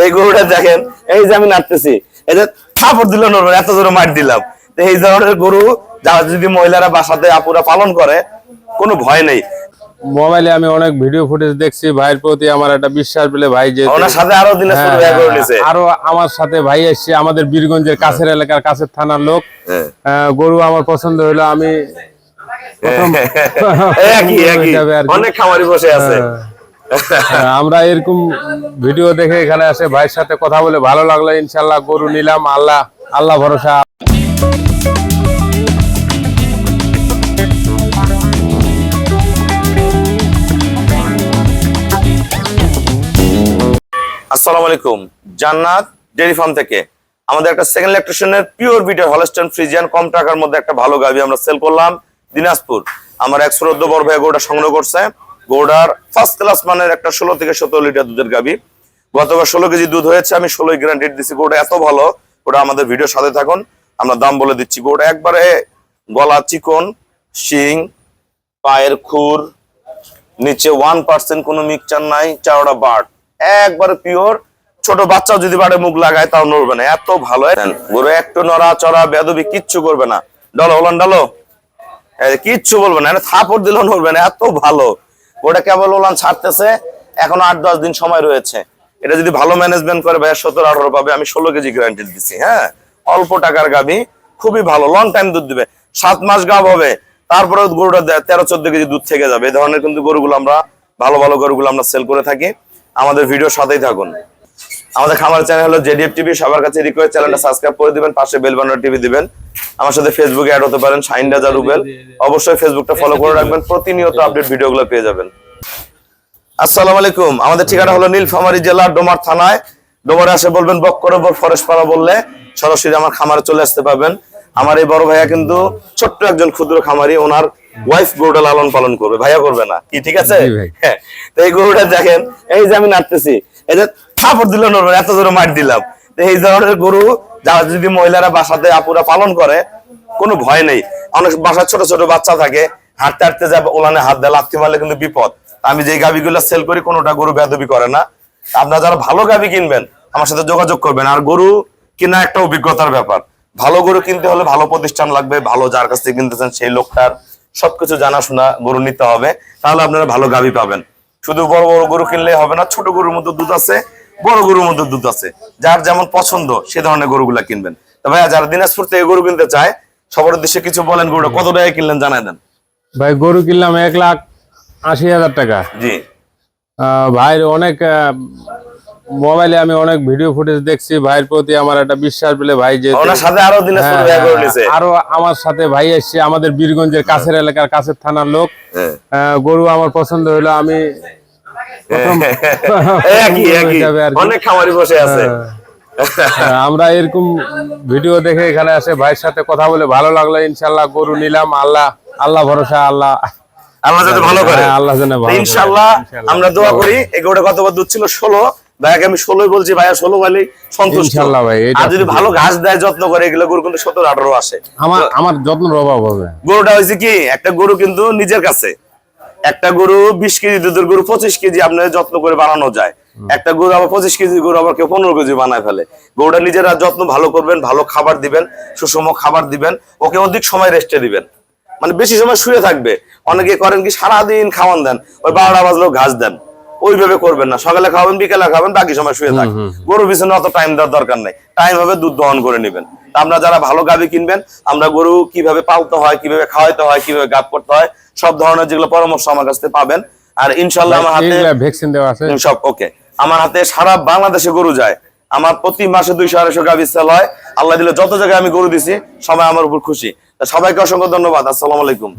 এই গরুটা দেখেন এই যে আমি নাড়তেছি এই যে থাপড় দিল নড়বে এত জোরে মার দিলাম। তো এই ধরনের গরু যারা যদি মহিলারা বাসাতে আপুরা পালন করে কোনো ভয় নেই। মোবাইলে আমি অনেক ভিডিও ফুটেজ দেখছি ভাইয়ের প্রতি আমার একটা বিশ্বাস পেলে ভাই যে ওনার সাথে আরও হ্যাঁ, করে হ্যাঁ, আরও আমার সাথে ভাই এসছে আমাদের বীরগঞ্জের কাছের এলাকার কাছের থানার লোক। হ্যাঁ। গরু আমার পছন্দ হলো আমি একই একই। আর অনেক খামারি বসে আছে। হ্যাঁ, আমরা এরকম ভিডিও দেখে এখানে আসে ভাইয়ের সাথে কথা বলে ভালো লাগল। ইনশাল্লাহ গরু নিলাম। আল্লাহ আল্লাহ ভরসা। আসসালামু আলাইকুম। জান্নাত ডেরি ফার্ম থেকে। আমাদের একটা সেকেন্ড ইলেকট্রিশিয়ানের পিওর বিটের হলস্টন ফ্রিজিয়ান কম টাকার মধ্যে একটা ভালো গাভি আমরা সেল করলাম দিনাজপুর। আমার এক শ্রদ্ধ বড় ভাই গরুটা সংগ্রহ করছে। গরুটার ফার্স্ট ক্লাস মানের একটা ষোলো থেকে সতেরো লিটার দুধের গাভি। গতকাল ষোলো কেজি দুধ হয়েছে, আমি ষোলোই গ্যারান্টেড দিচ্ছি গরুটা এত ভালো ওটা আমাদের ভিডিও সাথে থাকুন। আমরা দাম বলে দিচ্ছি। গরুটা একবারে গলা চিকন, শিং, পায়ের খুর, নিচে ওয়ান পার্সেন্ট কোনো মিক্সচার নাই, চাওড়া বাট। একবারে পিওর ছোট বাচ্চাও যদি বাড়ে মুখ লাগায়, তাও নড়বে না। এত ভালো। গরু একটু নড়া চড়া বেদবি কিচ্ছু করবে না। ডলো, ওলান, ডালো। কিচ্ছু বলবে না থাপড় দিলেও নড়বে না। এত ভালো। ওটা কেবল ওলান ছাড়তেছে। এখনও আট, দশ দিন সময় রয়েছে। এটা যদি ভালো ম্যানেজমেন্ট করে, ভাইয়া সতেরো, আঠারো পাবে। আমি ষোলো কেজি গ্যারান্টি দিচ্ছি হ্যাঁ? অল্প টাকার গাবি খুবই ভালো লং টাইম দুধ দিবে। সাত মাস গাব হবে। তারপরে গরুটা দেয়, তেরো, চোদ্দ কেজি দুধ থেকে যাবে। এই ধরনের কিন্তু গরুগুলো আমরা, ভালো ভালো গরুগুলো আমরা সেল করে থাকি। আমাদের ভিডিও সাথেই থাকুন। আমাদের খামার চ্যানেল হলো জেডিএফ টিভি সবার কাছে রিকোয়েস্ট চ্যানেলটা সাবস্ক্রাইব করে দিবেন পাশে বেল বাটন টিভি দিবেন। আমার সাথে ফেসবুকে অ্যাড হতে পারেন শাইন রাজা রুবেল। অবশ্যই ফেসবুকটা ফলো করে রাখবেন প্রতিনিয়ত আপডেট ভিডিওগুলো পেয়ে যাবেন। আসসালামু আলাইকুম। আমাদের ঠিকানা হলো নীলফামারী জেলা ডোমার থানায়। ডোমারে আসে বলবেন বক্করবর ফরেস্ট পাড়া বললে সরাসরি আমার খামারে চলে আসতে পারবেন। আমার এই বড় ভাইয়া কিন্তু ছোট্ট একজন ক্ষুদ্র খামারি ওনার ওয়াইফ গরুটা লালন পালন করবে। ভাইয়া করবে না। কি ঠিক আছে? হ্যাঁ, তো এই গরুটা দেখেন এই যে আমি নাড়তেছি এই যে থাপড় দিল নড়বে এত জোরে মার দিলাম। এই ধরনের গরু যারা যদি মহিলারা বাসাতে আপুরা পালন করে, কোনো ভয় নেই। অনেক বাসার ছোট ছোট বাচ্চা থাকে, হাঁটতে হাঁটতে যাবে ওলানে হাত দেয়, লাথি মারলে কিন্তু বিপদ। আমি যে গাবিগুলো সেল করি, কোনোটা গরু বেদবি করে না। আপনারা যারা ভালো গাবি কিনবেন, আমার সাথে যোগাযোগ করবেন। আর গরু কিনা একটা অভিজ্ঞতার ব্যাপার। ভালো গরু কিনতে হলে ভালো প্রতিষ্ঠান লাগবে, ভালো যার কাছ থেকে কিনতেছেন সেই লোকটার সবকিছু জানাশোনা গরু নিতে হবে। তাহলে আপনারা ভালো গাবি পাবেন। শুধু বড় বড় গরু কিনলে হবে না, ছোট গরুর মধ্যে দুধ আছে বড় গরুর মধ্যে দুধ আছে। যার যেমন পছন্দ সে ধরনের গরুগুলা কিনবেন। তো ভাইয়া যারা দিনাজপুর থেকে গরু কিনতে চায় সবার উদ্দেশ্যে কিছু বলেন গরুটা কত টাকা কিনলেন জানাই দেন। ভাই গরু কিনলাম এক লাখ আশি হাজার টাকা। জি। ভাইয়ের অনেক মোবাইলে আমি অনেক ভিডিও ফুটেজ দেখছি। ভাইয়ের প্রতি আমার একটা বিশ্বাস পেলে ভাই যে সাথে আরও হ্যাঁ, হ্যাঁ, আরও আমার সাথে ভাই এসছে আমাদের বীরগঞ্জের কাছের এলাকার কাছের থানার লোক। হ্যাঁ। আহ, গরু আমার পছন্দ হলো আমি অনেক খামারি বসে আছে। হ্যাঁ, আমরা এরকম ভিডিও দেখে এখানে আসে ভাইয়ের সাথে কথা বলে ভালো লাগল। ইনশাল্লাহ গরু নিলাম। আল্লাহ আল্লাহ ভরসা আল্লাহ। আল্লাহ যাতে ভালো করে। হ্যাঁ, আল্লাহ যেন ইনশাল্লাহ। আমরা দোয়া করি। এই গরুটা কতবার দুধ ছিল? ষোলো। ভাইয়াকে আমি ষোলোই বলছি ভাইয়া ষোলো বলেই সন্তুষ্ট। ইনশাল্লাহ ভাই, এটা আর যদি ভালো ঘাস দেয় যত্ন করে এগুলো গরু কিন্তু সতেরো আঠারো আসে। আমার আমার যত্নের অভাব হবে। গরুটা হয়েছে কি একটা গরু কিন্তু নিজের কাছে। একটা গরু বিশ কেজি দুধের গরু পঁচিশ কেজি আপনার যত্ন করে বানানো যায়। একটা গরু আবার পঁচিশ কেজি গরু আবার কেউ পনেরো কেজি বানায় ফেলে। গরুটা নিজেরা যত্ন ভালো করবেন ভালো খাবার দিবেন সুষম খাবার দিবেন ওকে অধিক সময় রেস্টে দিবেন। মানে বেশি সময় শুয়ে থাকবে। অনেকে করেন কি সারাদিন খাওয়ান দেন ওই বারোটা বাজলেও ঘাস দেন। ওইভাবে করবেন না। সকালে খাওয়াবেন বিকেলে খাবেন বাকি সময় শুয়ে থাকবেন গরুর পিছনে অত টাইম দেওয়ার দরকার নেই। টাইম হবে দুধ দহন করে নেবেন। আমরা যারা ভালো গাভি কিনবেন আমরা গরু কীভাবে পালতে হয় কীভাবে খাওয়াইতে হয় কীভাবে গাপ করতে হয় সব ধরনের যেগুলো পরামর্শ আমার কাছ থেকে পাবেন। আর ইনশাল্লাহ আমার হাতে ভ্যাকসিন দেওয়া আছে। সব ওকে আমার হাতে সারা বাংলাদেশে গরু যায়। আমার প্রতি মাসে দুইশো আড়াইশো গাভি সেল হয় আল্লাহ দিলে যত জায়গায় আমি গরু দিছি সবাই আমার উপর খুশি। সবাইকে অসংখ্য ধন্যবাদ। আসসালামু আলাইকুম।